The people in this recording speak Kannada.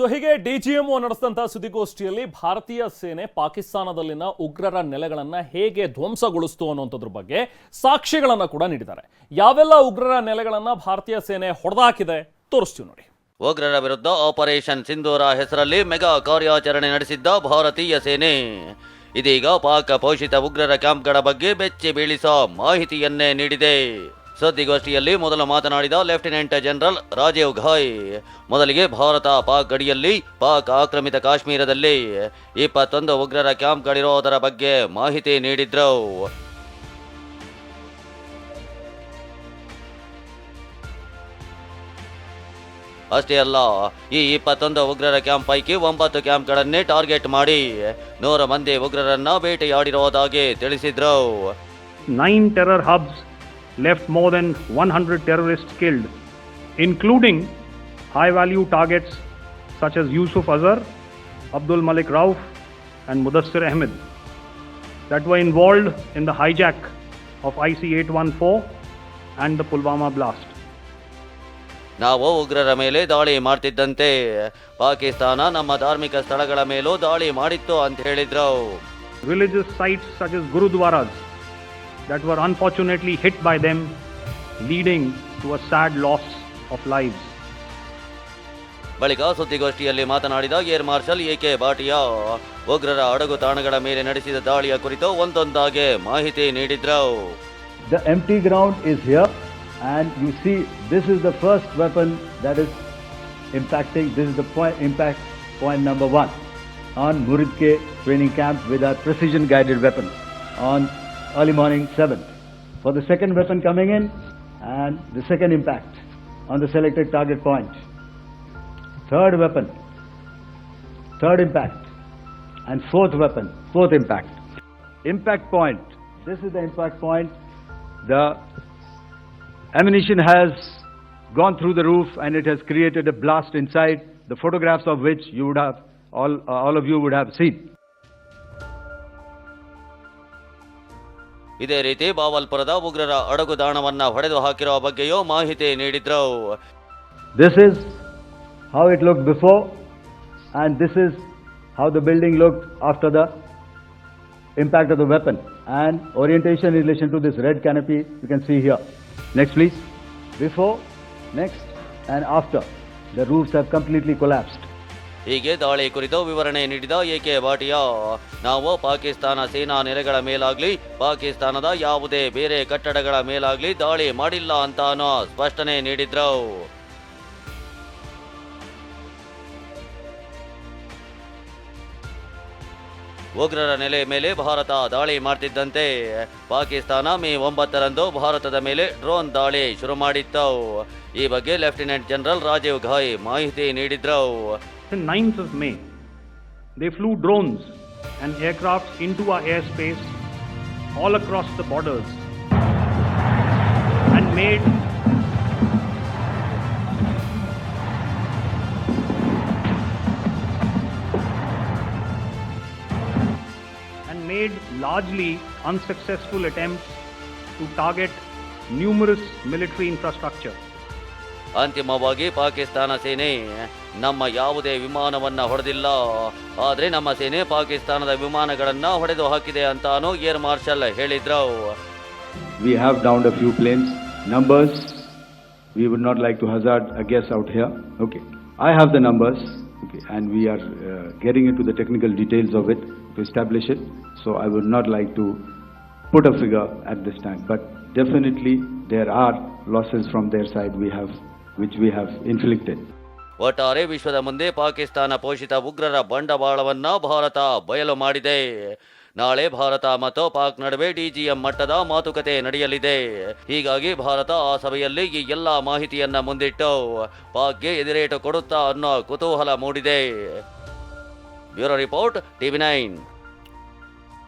ಸೊ ಹೀಗೆ ಡಿಜಿಎಂಒ ನಡೆಸಿದಂತಹ ಸುದ್ದಿಗೋಷ್ಠಿಯಲ್ಲಿ ಭಾರತೀಯ ಸೇನೆ ಪಾಕಿಸ್ತಾನದಲ್ಲಿನ ಉಗ್ರರ ನೆಲೆಗಳನ್ನ ಹೇಗೆ ಧ್ವಂಸಗೊಳಿಸ್ತು ಅನ್ನುವಂಥದ್ರ ಬಗ್ಗೆ ಸಾಕ್ಷಿಗಳನ್ನು ಕೂಡ ನೀಡಿದ್ದಾರೆ. ಯಾವೆಲ್ಲ ಉಗ್ರರ ನೆಲೆಗಳನ್ನ ಭಾರತೀಯ ಸೇನೆ ಹೊಡೆದಾಕಿದೆ ತೋರಿಸ್ತೀವಿ ನೋಡಿ. ಉಗ್ರರ ವಿರುದ್ಧ ಆಪರೇಷನ್ ಸಿಂಧೂರ ಹೆಸರಲ್ಲಿ ಮೆಗಾ ಕಾರ್ಯಾಚರಣೆ ನಡೆಸಿದ್ದ ಭಾರತೀಯ ಸೇನೆ. ಇದೀಗ ಪಾಕ ಪೋಷಿತ ಉಗ್ರರ ಕ್ಯಾಂಪ್ಗಳ ಬಗ್ಗೆ ಬೆಚ್ಚಿ ಬೀಳಿಸೋ ಮಾಹಿತಿಯನ್ನೇ ನೀಡಿದೆ. ಸುದ್ದಿಗೋಷ್ಠಿಯಲ್ಲಿ ಮೊದಲು ಮಾತನಾಡಿದ ಲೆಫ್ಟಿನೆಂಟ್ ಜನರಲ್ ರಾಜೀವ್ ಘಾಯ್ ಮೊದಲಿಗೆ ಭಾರತ ಪಾಕ್ ಗಡಿಯಲ್ಲಿ ಪಾಕ್ ಆಕ್ರಮಿತ ಕಾಶ್ಮೀರದಲ್ಲಿ ಇಪ್ಪತ್ತೊಂದು ಉಗ್ರರ ಕ್ಯಾಂಪ್ಗಳಿರೋದರ ಬಗ್ಗೆ ಮಾಹಿತಿ ನೀಡಿದ್ರು. ಅಷ್ಟೇ ಅಲ್ಲ, ಈ ಇಪ್ಪತ್ತೊಂದು ಉಗ್ರರ ಕ್ಯಾಂಪ್ ಪೈಕಿ ಒಂಬತ್ತು ಕ್ಯಾಂಪ್ಗಳನ್ನೇ ಟಾರ್ಗೆಟ್ ಮಾಡಿ ನೂರ ಮಂದಿ ಉಗ್ರರನ್ನ ಭೇಟಿಯಾಡಿರೋದಾಗಿ ತಿಳಿಸಿದ್ರು. Nine terror hubs left more than 100 terrorists killed, including high value targets such as Yusuf Azhar, Abdul Malik Rauf, and Mudassir Ahmed that were involved in the hijack of IC 814 and the Pulwama blast. ನಾವು ಉಗ್ರರ ಮೇಲೆ ದಾಳಿ ಮಾಡ್ತಿದ್ದಂತೆ ಪಾಕಿಸ್ತಾನ ನಮ್ಮ ಧಾರ್ಮಿಕ ಸ್ಥಳಗಳ ಮೇಲೂ ದಾಳಿ ಮಾಡಿತ್ತು ಅಂತ ಹೇಳಿದ್ರು Religious sites such as Gurudwaras that were unfortunately hit by them, leading to a sad loss of lives. ಬಳಿಕ ಸುದ್ದಿಗೋಷ್ಠಿಯಲ್ಲಿ ಮಾತನಾಡಿದ air marshal A K Bhatia ಉಗ್ರರ ಅಡಗು ತಾಣಗಳ ಮೇಲೆ ನಡೆಸಿದ ದಾಳಿಯ ಕುರಿತು ಒಂದೊಂದಾಗೆ ಮಾಹಿತಿ ನೀಡಿದ್ರು The empty ground is here, and you see, this is the first weapon that is impacting. This is the point, impact point number one on Muridke training camp with our precision guided weapon on early morning 7th. For the second weapon coming in, and the second impact on the selected target point. Third weapon, third impact, and fourth weapon, fourth impact. Impact point. This is the impact point. The ammunition has gone through the roof and it has created a blast inside. The photographs of which you would have all uh, all of you would have seen. ಇದೇ ರೀತಿ ಬಾವಲ್ಪುರದ ಉಗ್ರರ ಅಡಗು ದಾಣವನ್ನು ಹೊಡೆದು ಹಾಕಿರುವ ಬಗ್ಗೆಯೂ ಮಾಹಿತಿ ನೀಡಿದ್ರು this is how it look before and this is how the building look after the impact of the weapon orientation in relation to this red canopy, you can see here. Next, please. Before, next, and after. The roofs have completely collapsed. ಹೀಗೆ ದಾಳಿ ಕುರಿತು ವಿವರಣೆ ನೀಡಿದ ಎಕೆ ಭಾಟಿಯಾ, ನಾವು ಪಾಕಿಸ್ತಾನ ಸೇನಾ ನೆಲೆಗಳ ಮೇಲಾಗ್ಲಿ, ಪಾಕಿಸ್ತಾನದ ಯಾವುದೇ ಬೇರೆ ಕಟ್ಟಡಗಳ ಮೇಲಾಗ್ಲಿ ದಾಳಿ ಮಾಡಿಲ್ಲ ಅಂತಾನೋ ಸ್ಪಷ್ಟನೆ ನೀಡಿದ್ರು. ಉಗ್ರರ ನೆಲೆ ಮೇಲೆ ಭಾರತ ದಾಳಿ ಮಾಡ್ತಿದ್ದಂತೆ. ಪಾಕಿಸ್ತಾನ ಮೇ ಒಂಬತ್ತರಂದು ಭಾರತದ ಮೇಲೆ ಡ್ರೋನ್ ದಾಳಿ ಶುರು ಮಾಡಿತ್ತು. ಈ ಬಗ್ಗೆ ಲೆಫ್ಟಿನೆಂಟ್ ಜನರಲ್ ರಾಜೀವ್ ಘಾಯ್ ಮಾಹಿತಿ ನೀಡಿದ್ರು. The 9th of May, they flew drones and aircrafts into our airspace all across the borders and made and made largely unsuccessful attempts to target numerous military infrastructure. ಅಂತಿಮವಾಗಿ ಪಾಕಿಸ್ತಾನ ಸೇನೆ ನಮ್ಮ ಯಾವುದೇ ವಿಮಾನವನ್ನು ಹೊಡೆದಿಲ್ಲ ಆದರೆ ನಮ್ಮ ಸೇನೆ ಪಾಕಿಸ್ತಾನದ ವಿಮಾನಗಳನ್ನು ಹೊಡೆದು ಹಾಕಿದೆ ಅಂತಾನು ಏರ್ ಮಾರ್ಷಲ್ ಹೇಳಿದ್ರು we have down a few planes. Numbers, we would not like to hazard a guess out here. Okay. I have the numbers, okay, and we are uh, getting into the technical details of it to establish it. So I would not like to put a figure at this time. But definitely there are losses from their side we have, which we have inflicted. ಒಟ್ಟಾರೆ ವಿಶ್ವದ ಮುಂದೆ ಪಾಕಿಸ್ತಾನ ಪೋಷಿತ ಉಗ್ರರ ಬಂಡವಾಳವನ್ನ ಭಾರತ ಬಯಲು ಮಾಡಿದೆ. ನಾಳೆ ಭಾರತ ಮತ್ತು ಪಾಕ್ ನಡುವೆ ಡಿಜಿಎಂ ಮಟ್ಟದ ಮಾತುಕತೆ ನಡೆಯಲಿದೆ. ಹೀಗಾಗಿ ಭಾರತ ಆ ಸಭೆಯಲ್ಲಿ ಈ ಎಲ್ಲ ಮಾಹಿತಿಯನ್ನ ಮುಂದಿಟ್ಟು ಪಾಕ್ಗೆ ಎದಿರೇಟು ಕೊಡುತ್ತಾ ಅನ್ನೋ ಕುತೂಹಲ ಮೂಡಿದೆ. Bureau report TV nine.